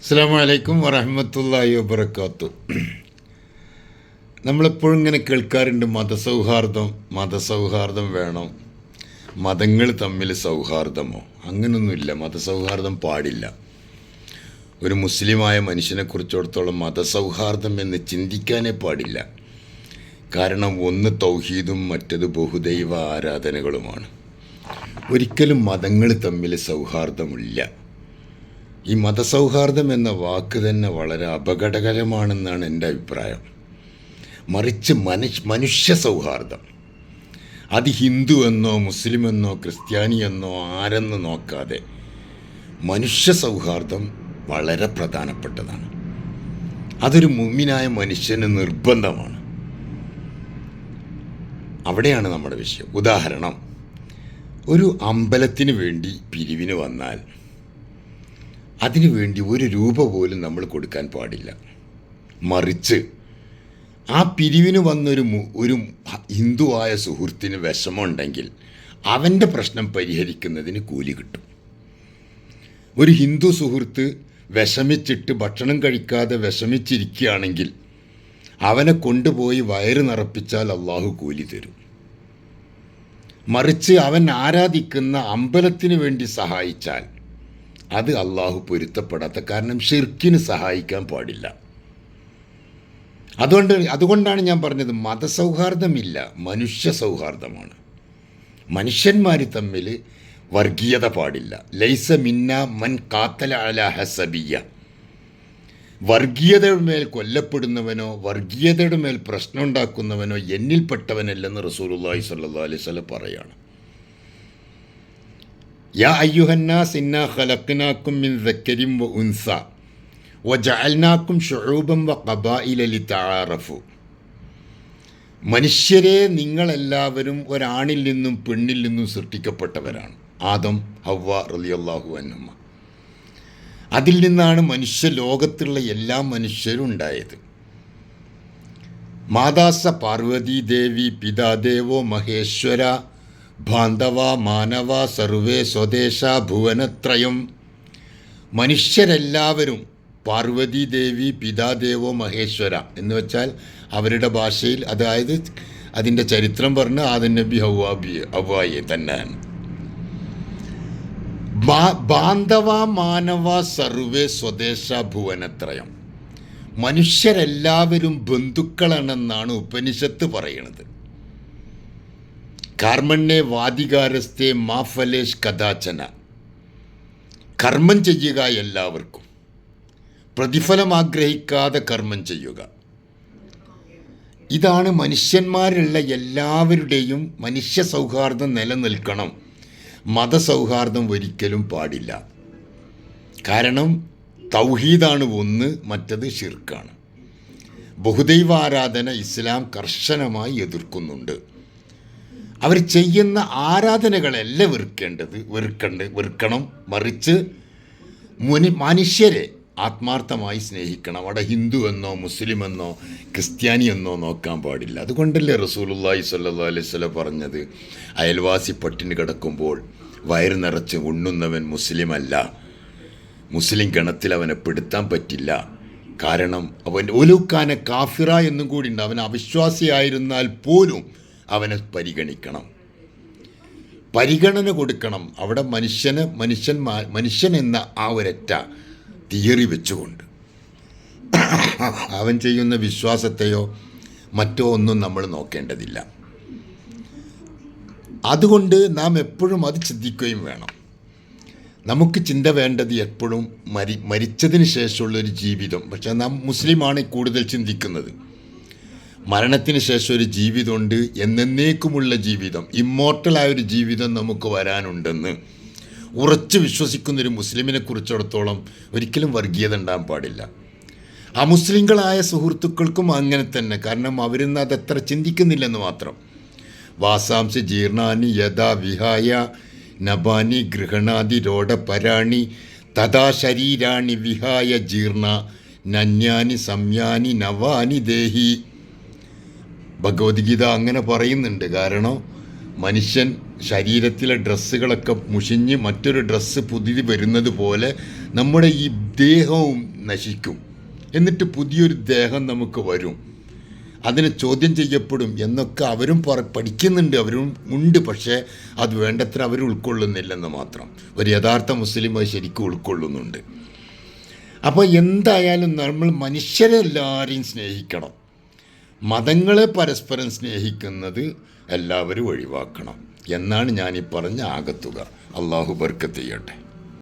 അസ്സാം വലൈക്കും വറഹമത്തല്ലാഹി വബർക്കാത്തു നമ്മളെപ്പോഴും ഇങ്ങനെ കേൾക്കാറുണ്ട് മതസൗഹാർദ്ദം മതസൗഹാർദ്ദം വേണം മതങ്ങൾ തമ്മിൽ സൗഹാർദ്ദമോ? അങ്ങനൊന്നുമില്ല മതസൗഹാർദ്ദം പാടില്ല. ഒരു മുസ്ലിമായ മനുഷ്യനെക്കുറിച്ചിടത്തോളം മതസൗഹാർദ്ദം എന്ന് ചിന്തിക്കാനേ പാടില്ല. കാരണം ഒന്ന് തൗഹീദും മറ്റത് ബഹുദൈവ ആരാധനകളുമാണ് ഒരിക്കലും മതങ്ങൾ തമ്മിൽ സൗഹാർദ്ദമില്ല. ഈ മതസൗഹാർദ്ദം എന്ന വാക്ക് തന്നെ വളരെ അപകടകരമാണെന്നാണ് എന്റെ അഭിപ്രായം. മറിച്ച് മനുഷ്യ മനുഷ്യ സൗഹാർദ്ദം. അത് ഹിന്ദു എന്നോ മുസ്ലിം എന്നോ ക്രിസ്ത്യാനി എന്നോ ആരെന്ന് നോക്കാതെ മനുഷ്യ സൗഹാർദ്ദം വളരെ പ്രധാനപ്പെട്ടതാണ്. അതൊരു മുമ്മിനായ മനുഷ്യന് നിർബന്ധമാണ്. അവിടെയാണ് നമ്മുടെ വിഷയം. ഉദാഹരണം ഒരു അമ്പലത്തിന് വേണ്ടി പിരിവിന് വന്നാൽ അതിനു വേണ്ടി ഒരു രൂപ പോലും നമ്മൾ കൊടുക്കാൻ പാടില്ല. മറിച്ച് ആ പിരിവിന് വന്നൊരു ഒരു ഹിന്ദുവായ സുഹൃത്തിന് വിഷമമുണ്ടെങ്കിൽ അവന്റെ പ്രശ്നം പരിഹരിക്കുന്നതിന് കൂലി കിട്ടും. ഒരു ഹിന്ദു സുഹൃത്ത് വിഷമിച്ചിട്ട് ഭക്ഷണം കഴിക്കാതെ വിഷമിച്ചിരിക്കുകയാണെങ്കിൽ അവനെ കൊണ്ടുപോയി വയറ് നിറപ്പിച്ചാൽ അള്ളാഹു കൂലി തരും. മറിച്ച് അവൻ ആരാധിക്കുന്ന അമ്പലത്തിന് വേണ്ടി സഹായിച്ചാൽ അത് അള്ളാഹു പൊരുത്തപ്പെടാത്ത കാരണം ഷിർക്കിന് സഹായിക്കാൻ പാടില്ല. അതുകൊണ്ട് അതുകൊണ്ടാണ് ഞാൻ പറഞ്ഞത് മതസൗഹാർദ്ദമില്ല മനുഷ്യ സൗഹാർദ്ദമാണ്. മനുഷ്യന്മാർ തമ്മിൽ വർഗീയത പാടില്ല. ലൈസ മിന്ന മൻ കാത്തല അല ഹസബിയ. വർഗീയതയുടെ മേൽ കൊല്ലപ്പെടുന്നവനോ വർഗീയതയുടെ മേൽ പ്രശ്നമുണ്ടാക്കുന്നവനോ എന്നിൽപ്പെട്ടവനല്ലെന്ന് റസൂലുള്ളാഹി സ്വല്ലല്ലാഹു അലൈഹി വസല്ലം പറയാണ്. മനുഷ്യരെ നിങ്ങളെല്ലാവരും ഒരാണിൽ നിന്നും പെണ്ണിൽ നിന്നും സൃഷ്ടിക്കപ്പെട്ടവരാണ്. ആദം ഹവ്വ റലിയല്ലാഹു അന്നമ്മ അതിൽ നിന്നാണ് മനുഷ്യ ലോകത്തുള്ള എല്ലാ മനുഷ്യരും ഉണ്ടായത്. മാതാസ പാർവതി ദേവി പിതാദേവോ മഹേശ്വര ബാന്ധവ മാനവ സർവേ സ്വദേശ ഭുവനത്രയം. മനുഷ്യരെല്ലാവരും പാർവതി ദേവി പിതാദേവോ മഹേശ്വര എന്ന് വെച്ചാൽ അവരുടെ ഭാഷയിൽ അതായത് അതിന്റെ ചരിത്രം പറഞ്ഞ് ആദൻ നബി ഹൗവാബി ഹൗവായെ തന്നെയാണ് ബാന്ധവ മാനവ സർവേ സ്വദേശ ഭുവനത്രയം. മനുഷ്യരെല്ലാവരും ബന്ധുക്കളാണെന്നാണ് ഉപനിഷത്ത് പറയുന്നത് കർമ്മണ്ണെ വാദികാരസ്ഥെ മാഫലേഷ് കഥാചന. കർമ്മം ചെയ്യുക എല്ലാവർക്കും. പ്രതിഫലം ആഗ്രഹിക്കാതെ കർമ്മം ചെയ്യുക. ഇതാണ് മനുഷ്യന്മാരുള്ള എല്ലാവരുടെയും മനുഷ്യ സൗഹാർദ്ദം നിലനിൽക്കണം. മതസൗഹാർദ്ദം ഒരിക്കലും പാടില്ല. കാരണം തൗഹീദാണ് ഒന്ന് മറ്റത് ഷിർക്കാണ് ബഹുദൈവാരാധന ഇസ്ലാം കർശനമായി എതിർക്കുന്നുണ്ട്. അവർ ചെയ്യുന്ന ആരാധനകളല്ല വെറുക്കേണ്ടത്? വെറുക്കണ്ട് വെറുക്കണം മറിച്ച് മുനി മനുഷ്യരെ ആത്മാർത്ഥമായി സ്നേഹിക്കണം. അവിടെ ഹിന്ദു എന്നോ മുസ്ലിം എന്നോ ക്രിസ്ത്യാനി എന്നോ നോക്കാൻ പാടില്ല. അതുകൊണ്ടല്ലേ റസൂലുള്ളാഹി സല്ലാ അലൈഹി വസല്ലം പറഞ്ഞത് അയൽവാസി പട്ടിണി കിടക്കുമ്പോൾ വയറ് നിറച്ച് ഉണ്ണുന്നവൻ മുസ്ലിമല്ല. മുസ്ലിം ഗണത്തിൽ അവനെ പെടുത്താൻ പറ്റില്ല. കാരണം അവൻ ഒലുക്കാനെ കാഫിറ എന്നും കൂടി ഉണ്ട്. അവൻ അവിശ്വാസിയായിരുന്നാൽ പോലും അവനെ പരിഗണിക്കണം. പരിഗണന കൊടുക്കണം. അവിടെ മനുഷ്യന് മനുഷ്യൻ മനുഷ്യൻ എന്ന ആ ഒരൊറ്റ തിയറി വെച്ചുകൊണ്ട്. അവൻ ചെയ്യുന്ന വിശ്വാസത്തെയോ മറ്റോ ഒന്നും നമ്മൾ നോക്കേണ്ടതില്ല. അതുകൊണ്ട് നാം എപ്പോഴും അത് ചിന്തിക്കുകയും വേണം. നമുക്ക് ചിന്ത വേണ്ടത് എപ്പോഴും മരി മരിച്ചതിന് ശേഷമുള്ളൊരു ജീവിതം. പക്ഷേ നാം മുസ്ലിമാണ് കൂടുതൽ ചിന്തിക്കുന്നത്. മരണത്തിന് ശേഷം ഒരു ജീവിതമുണ്ട് എന്നേക്കുമുള്ള ജീവിതം ഇമ്മോർട്ടലായ ഒരു ജീവിതം നമുക്ക് വരാനുണ്ടെന്ന് ഉറച്ചു വിശ്വസിക്കുന്നൊരു മുസ്ലിമിനെ കുറിച്ചിടത്തോളം ഒരിക്കലും വർഗീയത ഉണ്ടാകാൻ പാടില്ല. അമുസ്ലിങ്ങളായ സുഹൃത്തുക്കൾക്കും അങ്ങനെ തന്നെ കാരണം അവരിന്ന് അതത്ര ചിന്തിക്കുന്നില്ലെന്ന് മാത്രം. വാസാംശ ജീർണാനി യഥാ വിഹായ നബാനി ഗൃഹണാദി രോഡപരാണി തഥാ ശരീരാണി വിഹായ ജീർണ നന്യാനി സംയാനി നവാനി ദേഹി ഭഗവത്ഗീത അങ്ങനെ പറയുന്നുണ്ട്. കാരണം മനുഷ്യൻ ശരീരത്തിലെ ഡ്രസ്സുകളൊക്കെ മുഷിഞ്ഞ് മറ്റൊരു ഡ്രസ്സ് പുതിയത് വരുന്നത് പോലെ നമ്മുടെ ഈ ദേഹവും നശിക്കും. എന്നിട്ട് പുതിയൊരു ദേഹം നമുക്ക് വരും. അതിനെ ചോദ്യം ചെയ്യപ്പെടും എന്നൊക്കെ അവരും പഠിക്കുന്നുണ്ട്. അവരും ഉണ്ട്. പക്ഷേ അത് വേണ്ടത്ര അവർ ഉൾക്കൊള്ളുന്നില്ലെന്ന് മാത്രം. ഒരു യഥാർത്ഥ മുസ്ലിം അത് ശരിക്കും ഉൾക്കൊള്ളുന്നുണ്ട്. അപ്പോൾ എന്തായാലും നമ്മൾ മനുഷ്യരെല്ലാവരെയും സ്നേഹിക്കണം. മതങ്ങളെ പരസ്പരം സ്നേഹിക്കുന്നത് എല്ലാവരും ഒഴിവാക്കണം. എന്നാണ് ഞാൻ ഈ പറഞ്ഞ ആകത്തുക. അള്ളാഹു ബർക്കത്ത് ചെയ്യട്ടെ.